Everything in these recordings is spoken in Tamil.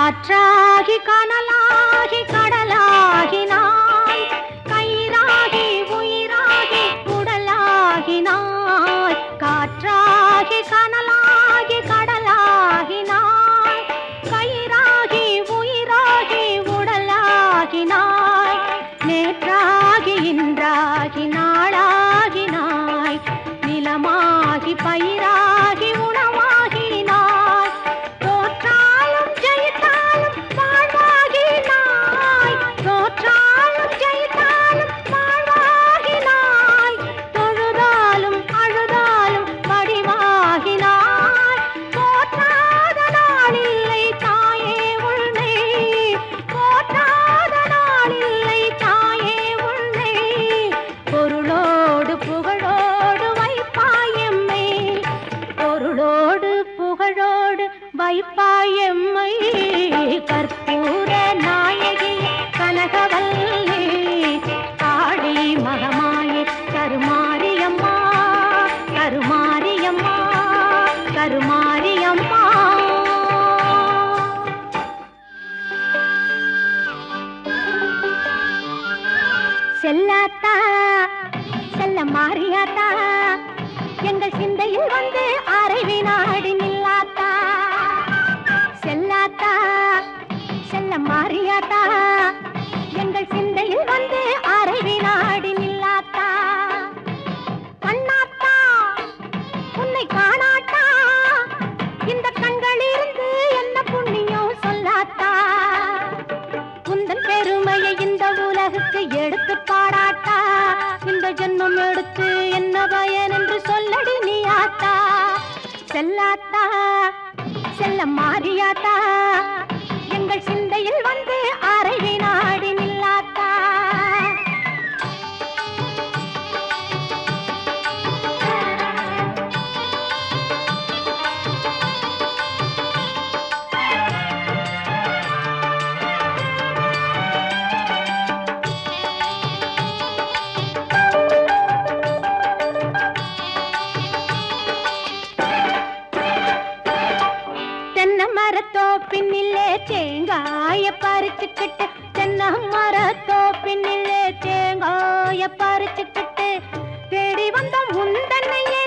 காற்றாகி கனலாகி கடலாகினாய் கயிறாகி உயிராகி உடலாகினாய் காற்றாகி கனலாகி கடலாகினாய் கயிறாகி உயிராகி உடலாகினாய் நேற்றாகி இன்றாகி நாளாகினாய் நிலமாகி பயிராகி வைப்பாயம்மை கற்பூர நாயகி கனகவல்லி காளி மகமாயி கருமாரியம்மா கருமாரியம்மா கருமாரியம்மா. செல்லாத்தா செல்ல மாறியாத்தா எங்கள் சிந்தையில் வந்து அரை நில்லாத்தா செல்லாத்தா செல்ல மாறியாத்தா? எங்கள் சிந்தையில் வந்து அரை வினாடி நில்லாத்தா? கண்ணாத்தா உன்னை காணாட்டா இந்த கண்களிலிருந்து என்ன புண்ணியம் சொல்லாத்தா? குந்தன் பெருமையை இந்த உலகுக்கு எடுத்து பாடாட்டா இந்த ஜென்மம் எடுத்து என்ன பயன் என்று சொல்லடி நீ ஆத்தா செல்லாத்தா செல்ல மாறியாத்தா? எங்கள் சிந்தையில் வந்து தேங்காய பறிச்சுக்கிட்டு தென்னை மரத்தோப்பினிலே தேங்காய பறிச்சுக்கிட்டு தேடி வந்தோம் முந்தன்னையே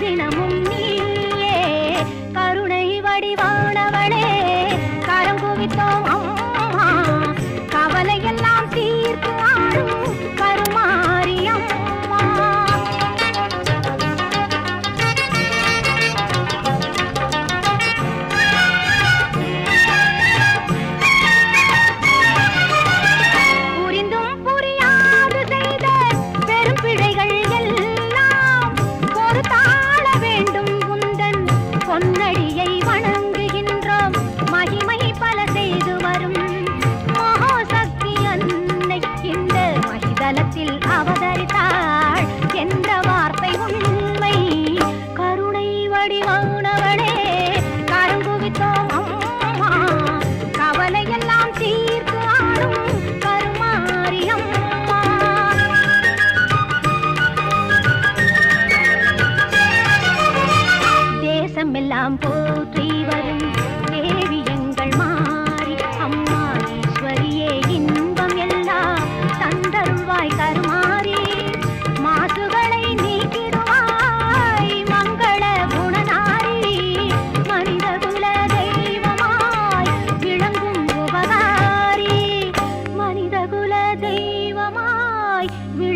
దినము I. me.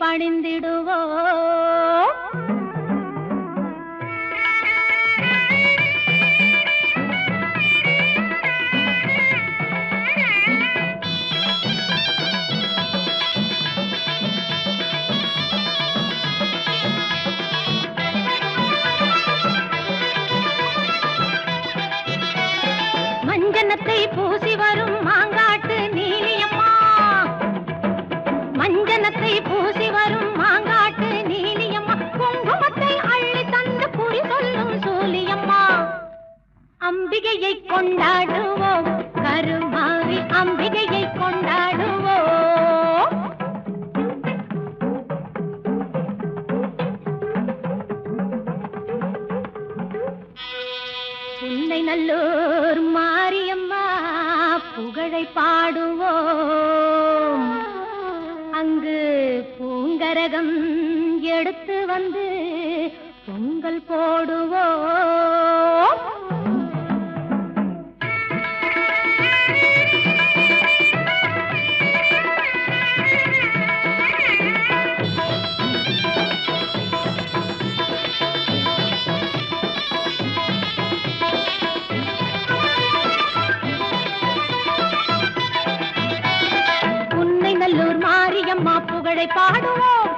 பணிந்திடுவோம் பூசி வரும் அம்பிகையை கொண்டாடுவோம். கருமாவி அம்பிகையை கொண்டாடுவோம். உன்னை நல்லூர் மாரியம்மா புகழை பாடுவோம். அங்கு பூங்கரகம் எடுத்து வந்து பொங்கல் போடுவோம். புகழை பாடுவோம்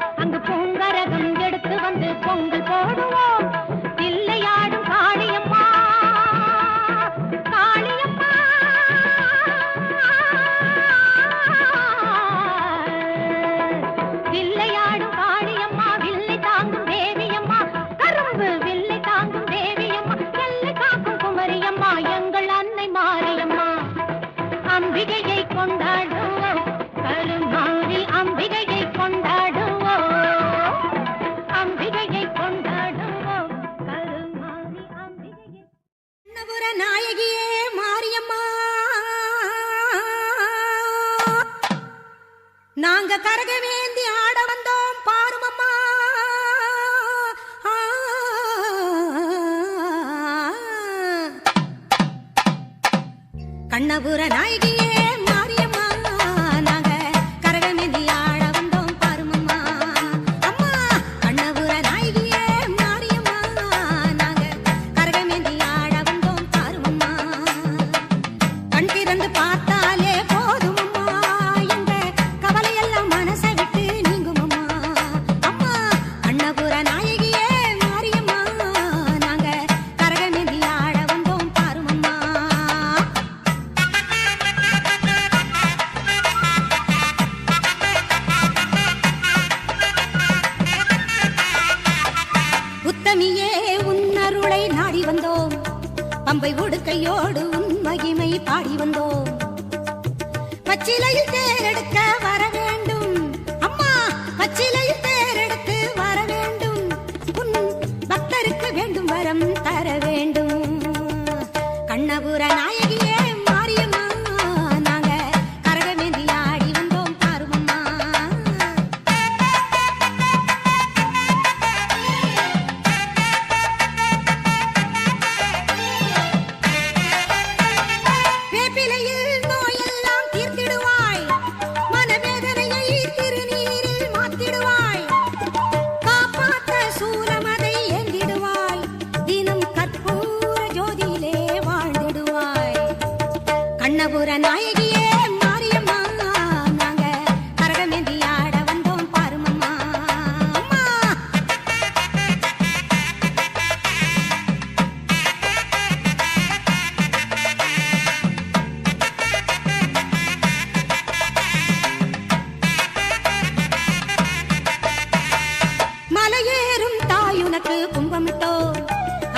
கண்ணபுர நாயகியே.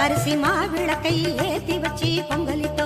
அரிசி மாவிளக்கை ஏத்தி வச்சு பொங்கலிட்டோ